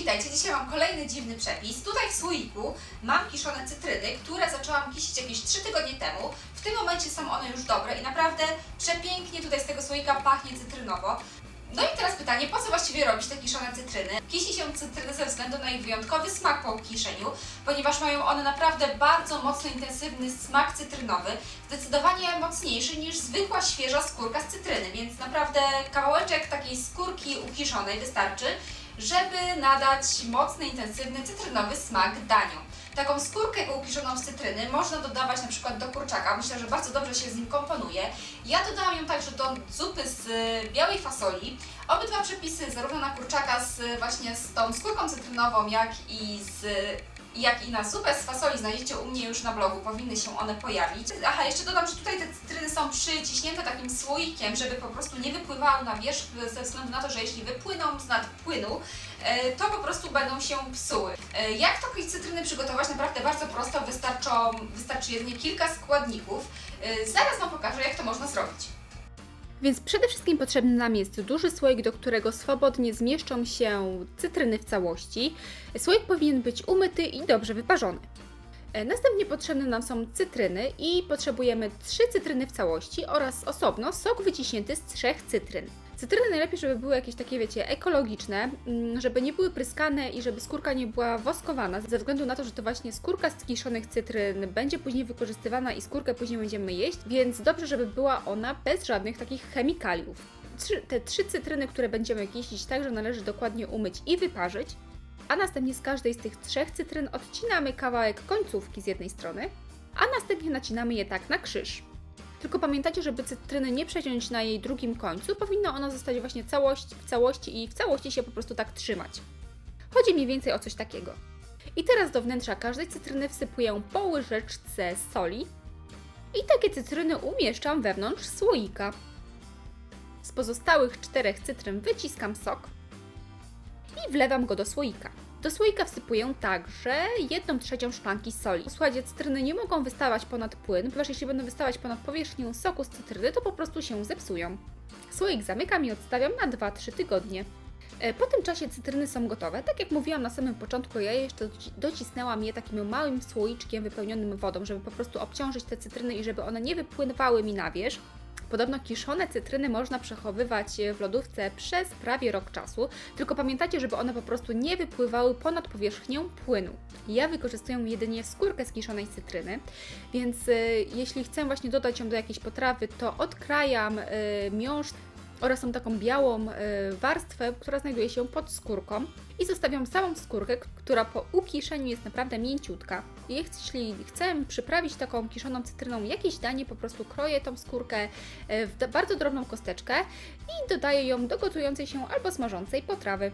witajcie. Dzisiaj mam kolejny dziwny przepis. Tutaj w słoiku mam kiszone cytryny, które zaczęłam kisić jakieś 3 tygodnie temu. W tym momencie są one już dobre i naprawdę przepięknie tutaj z tego słoika pachnie cytrynowo. No i teraz pytanie, po co właściwie robić te kiszone cytryny? Kisi się cytryny ze względu na ich wyjątkowy smak po kiszeniu, ponieważ mają one naprawdę bardzo mocno intensywny smak cytrynowy, zdecydowanie mocniejszy niż zwykła świeża skórka z cytryny, więc naprawdę kawałeczek takiej skórki ukiszonej wystarczy, żeby nadać mocny, intensywny cytrynowy smak daniu. Taką skórkę ukiszoną z cytryny można dodawać na przykład do kurczaka. Myślę, że bardzo dobrze się z nim komponuje. Ja dodałam ją także do zupy z y, białej fasoli. Obydwa przepisy, zarówno na kurczaka z właśnie z tą skórką cytrynową, jak i z jak i na zupę z fasoli znajdziecie u mnie już na blogu, powinny się one pojawić. Aha, jeszcze dodam, że tutaj te cytryny są przyciśnięte takim słoikiem, żeby po prostu nie wypływały na wierzch, ze względu na to, że jeśli wypłyną z nadpłynu, e, to po prostu będą się psuły. E, Jak takie cytryny przygotować? Naprawdę bardzo prosto, wystarczą, wystarczy jedynie kilka składników. E, Zaraz Wam pokażę, jak to można zrobić. Więc przede wszystkim potrzebny nam jest duży słoik, do którego swobodnie zmieszczą się cytryny w całości. Słoik powinien być umyty i dobrze wyparzony. E, Następnie potrzebne nam są cytryny i potrzebujemy 3 cytryny w całości oraz osobno sok wyciśnięty z trzech cytryn. Cytryny najlepiej, żeby były jakieś takie, wiecie, ekologiczne, mm, żeby nie były pryskane i żeby skórka nie była woskowana, ze względu na to, że to właśnie skórka z kiszonych cytryn będzie później wykorzystywana i skórkę później będziemy jeść, więc dobrze, żeby była ona bez żadnych takich chemikaliów. Te trzy cytryny, które będziemy kisić, także należy dokładnie umyć i wyparzyć, a następnie z każdej z tych trzech cytryn odcinamy kawałek końcówki z jednej strony, a następnie nacinamy je tak na krzyż. Tylko pamiętajcie, żeby cytryny nie przeciąć na jej drugim końcu, powinna ona zostać właśnie całość, w całości i w całości się po prostu tak trzymać. Chodzi mniej więcej o coś takiego. I teraz do wnętrza każdej cytryny wsypuję po łyżeczce soli i takie cytryny umieszczam wewnątrz słoika. Z pozostałych czterech cytryn wyciskam sok i wlewam go do słoika. Do słoika wsypuję także 1 trzecią szklanki soli. Słuchajcie, cytryny nie mogą wystawać ponad płyn, ponieważ jeśli będą wystawać ponad powierzchnię soku z cytryny, to po prostu się zepsują. Słoik zamykam i odstawiam na 2-3 tygodnie. E, Po tym czasie cytryny są gotowe. Tak jak mówiłam na samym początku, ja jeszcze doci- docisnęłam je takim małym słoiczkiem wypełnionym wodą, żeby po prostu obciążyć te cytryny i żeby one nie wypływały mi na wierzch. Podobno kiszone cytryny można przechowywać w lodówce przez prawie rok czasu, tylko pamiętajcie, żeby one po prostu nie wypływały ponad powierzchnię płynu. Ja wykorzystuję jedynie skórkę z kiszonej cytryny, więc y, jeśli chcę właśnie dodać ją do jakiejś potrawy, to odkrajam y, miąższ oraz tą taką białą y, warstwę, która znajduje się pod skórką i zostawiam samą skórkę, która po ukiszeniu jest naprawdę mięciutka. Jeśli chcę przyprawić taką kiszoną cytryną jakieś danie, po prostu kroję tą skórkę y, w bardzo drobną kosteczkę i dodaję ją do gotującej się albo smażącej potrawy.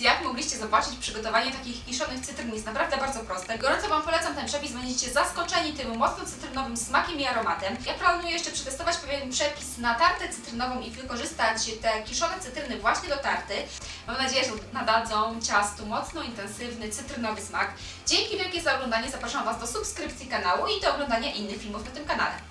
Jak mogliście zobaczyć, przygotowanie takich kiszonych cytryn jest naprawdę bardzo proste. Gorąco Wam polecam ten przepis, będziecie zaskoczeni tym mocno cytrynowym smakiem i aromatem. Ja planuję jeszcze przetestować pewien przepis na tartę cytrynową i wykorzystać te kiszone cytryny właśnie do tarty. Mam nadzieję, że nadadzą ciastu mocno intensywny cytrynowy smak. Dzięki wielkie za oglądanie, zapraszam Was do subskrypcji kanału i do oglądania innych filmów na tym kanale.